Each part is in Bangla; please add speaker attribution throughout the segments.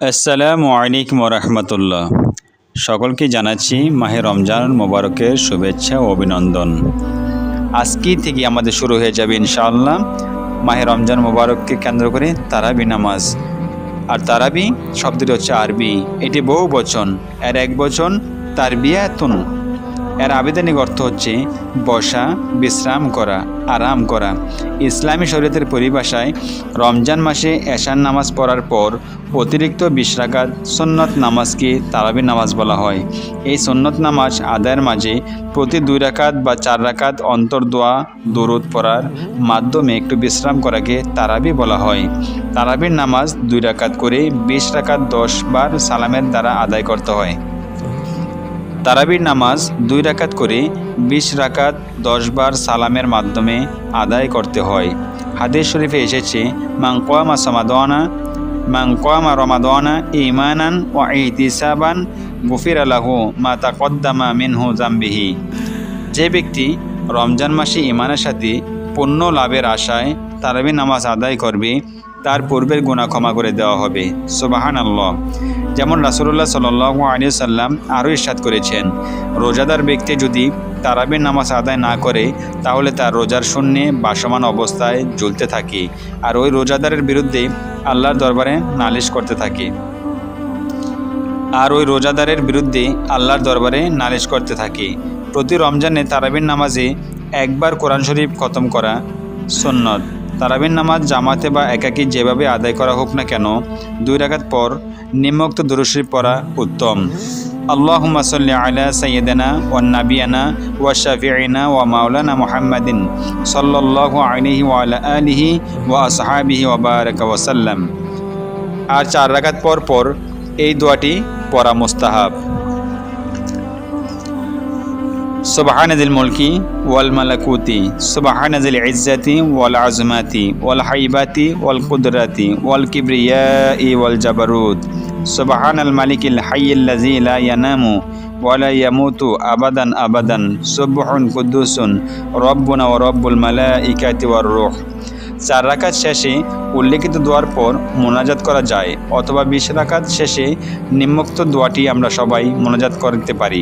Speaker 1: আসসালামু আলাইকুম রহমতুল্লাহ। সকলকে জানাচ্ছি মাহে রমজান মোবারকের শুভেচ্ছা ও অভিনন্দন। আজকে থেকে আমাদের শুরু হয়ে যাবে ইনশাআল্লাহ মাহে রমজান মোবারককে কেন্দ্র করে তারাবি নামাজ। আর তারাবি শব্দটি হচ্ছে আরবি। এটি বহু বচন। এর এক বচন তার বিয়াতুন এর আবেদনিক অর্থ হচ্ছে বসা, বিশ্রাম করা, আরাম করা। ইসলামী শরীয়তের পরিভাষায় রমজান মাসে এশান নামাজ পড়ার পর অতিরিক্ত বিশ রাকাত সন্নত নামাজকে তারাবি নামাজ বলা হয়। এই সন্নত নামাজ আদায়ের মাঝে প্রতি দুই রাকাত বা চার রাকাত অন্তর দোয়া, দরুদ পড়ার মাধ্যমে একটু বিশ্রাম করাকে তারাবি বলা হয়। তারাবির নামাজ দুই রাকাত করে বিশ রাকাত দশ বার সালামের দ্বারা আদায় করতে হয়। তারাবির নামাজ দুই রাকাত করে বিশ রাকাত দশ বার সালামের মাধ্যমে আদায় করতে হয়। হাদিস শরীফে এসেছে মাংকোয়ামা সমাদোয়ানা মাংকোয়ামা রমাদোয়ানা ইমানান ও ইতিসাবান গুফির আলাহু মা তাকদ্দামা মিনহু জাম্বিহি। যে ব্যক্তি রমজান মাসে ইমানের সাথে পণ্য লাভের আশায় তারাবি নামাজ আদায় করবে তার পূর্বের গুণা ক্ষমা করে দেওয়া হবে। সোবাহান আল্লাহ যেমন রাসুল্লাহ সাল আলী সাল্লাম আরও ইস্বাদ করেছেন, রোজাদার ব্যক্তি যদি তারাবির নামাজ আদায় না করে, তাহলে তার রোজার শূন্যে বাসমান অবস্থায় জ্বলতে থাকে আর ওই রোজাদারের বিরুদ্ধে আল্লাহর দরবারে নালিশ করতে থাকে। আর ওই রোজাদারের বিরুদ্ধে আল্লাহর দরবারে নালিশ করতে থাকে। প্রতি রমজানে তারাবির নামাজে একবার কোরআন শরীফ খতম করা সন্ন্যত তারাবির নামাজ জামাতে বা একাকী যেভাবে আদায় করা হোক না কেন, দুই রাকাত পর নিম্নোক্ত দুরুশরীফ পড়া উত্তম। আল্লাহুম্মা সাল্লি আলা সাইয়্যিদিনা ওয়া নাবিয়ানা ওয়া শাফিঈনা ওয়া মাওলানা মুহাম্মাদিন সাল্লাল্লাহু আলাইহি ওয়া আলা আলিহি ওয়া আসহাবিহি ওয়া বারাকা ওয়া সাল্লাম। আর চার রাকাত পর পর এই দোয়াটি পড়া মুস্তাহাব। سبحان ذي الملك والملكوت سبحان ذي العزة والعظمة والحيبة والقدرة والكبرياء والجبروت سبحان الملك الحي الذي لا ينام ولا يموت أبدا أبدا سبح قدوس ربنا ورب الملائكة والروح চার রাকাত শেষে উল্লেখিত দোয়ার পর মোনাজাত করা যায় অথবা বিশ রাকাত শেষে নিম্নোক্ত দোয়াটি আমরা সবাই মোনাজাত করতে পারি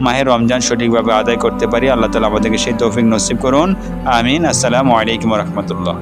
Speaker 1: মাহের রমজান সঠিকভাবে আদায় করতে পারি। আল্লাহ তালা আমাদেরকে সেই তৌফিক নসিব করুন। আমিন। আসসালামু আলাইকুম রহমতুল্লাহ।